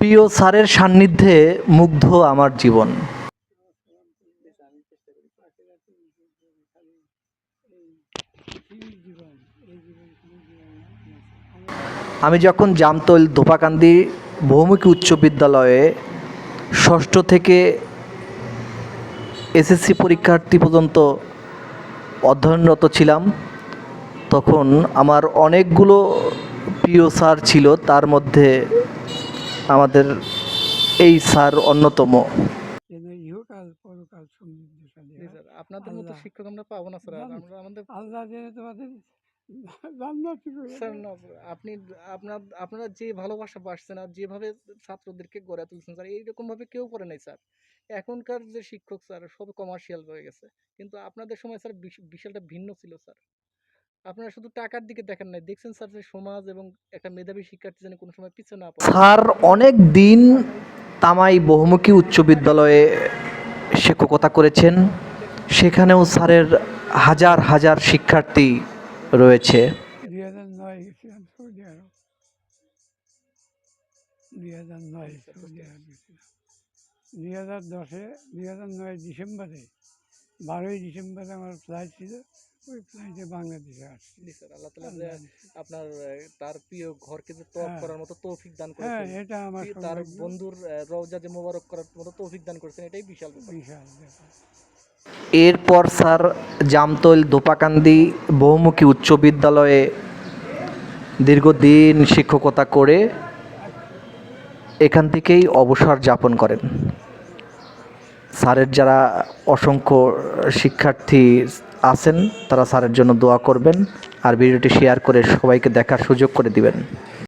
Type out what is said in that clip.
প্রিয় স্যারের সান্নিধ্যে মুগ্ধ আমার জীবন। আমি যখন জামতল ধোপাকান্দি বহুমুখী উচ্চ বিদ্যালয়ে ষষ্ঠ থেকে এসএসসি পরীক্ষার্থী পর্যন্ত অধ্যয়নরত ছিলাম, তখন আমার অনেকগুলো প্রিয় স্যার ছিল, তার মধ্যে আমাদের এই স্যার অন্যতম। ইহকাল পরকাল আপনাদের মতো শিক্ষক আমরা পাবো না স্যার আমরা আমাদের আল্লাহ তোমাদের স্যার না আপনি আপনার আপনারা যে ভালোবাসা বাসছেন আর যেভাবে ছাত্রদেরকে গড়ে তুলছেন স্যার এইরকম ভাবে কেউ করে নাই স্যার। এখনকার যে শিক্ষক স্যার সব কমার্শিয়াল হয়ে গেছে। কিন্তু আপনাদের সময় স্যার বিশ- বিশালটা ভিন্ন ছিল স্যার। আপনারা শুধু টাকার দিকে দেখেন নাই। দেখছেন স্যার যে সমাজ এবং একটা মেধাবী শিক্ষার্থী যেন কোনো সময় পিছনে না পড়ে। স্যার অনেক দিন তামাই বহুমুখী উচ্চ বিদ্যালয়ে শিক্ষকতা করেছেন। সেখানেও স্যারের হাজার হাজার শিক্ষার্থী রয়েছে। দুই হাজার নয় সৌদি আরব। দুই হাজার দশে দুই হাজার নয় ডিসেম্বরে বারোই ডিসেম্বরে আমার ফ্লাইট ছিল। ওই ফ্লাইটে বাংলাদেশে আসছি। জি স্যার আল্লাহ তালা যে আপনার আহ, তার প্রিয় ঘরকে যে তপ হ্যাঁ। করার মতো তৌফিক দান হ্যাঁ করেছেন এটা আমার তার সৌভাগ্য। বন্ধুর আহ, রওজা যে মোবারক করার মতো তৌফিক দান করেছেন এটাই বিশাল ব্যাপার। বিশাল ব্যাপার। এরপর স্যার জামতল দোপাকান্দি বহুমুখী উচ্চ বিদ্যালয়ে দীর্ঘদিন শিক্ষকতা করে এখান থেকেই অবসর যাপন করেন। স্যারের যারা অসংখ্য শিক্ষার্থী আছেন, তারা স্যারের জন্য দোয়া করবেন আর ভিডিওটি শেয়ার করে সবাইকে দেখার সুযোগ করে দিবেন।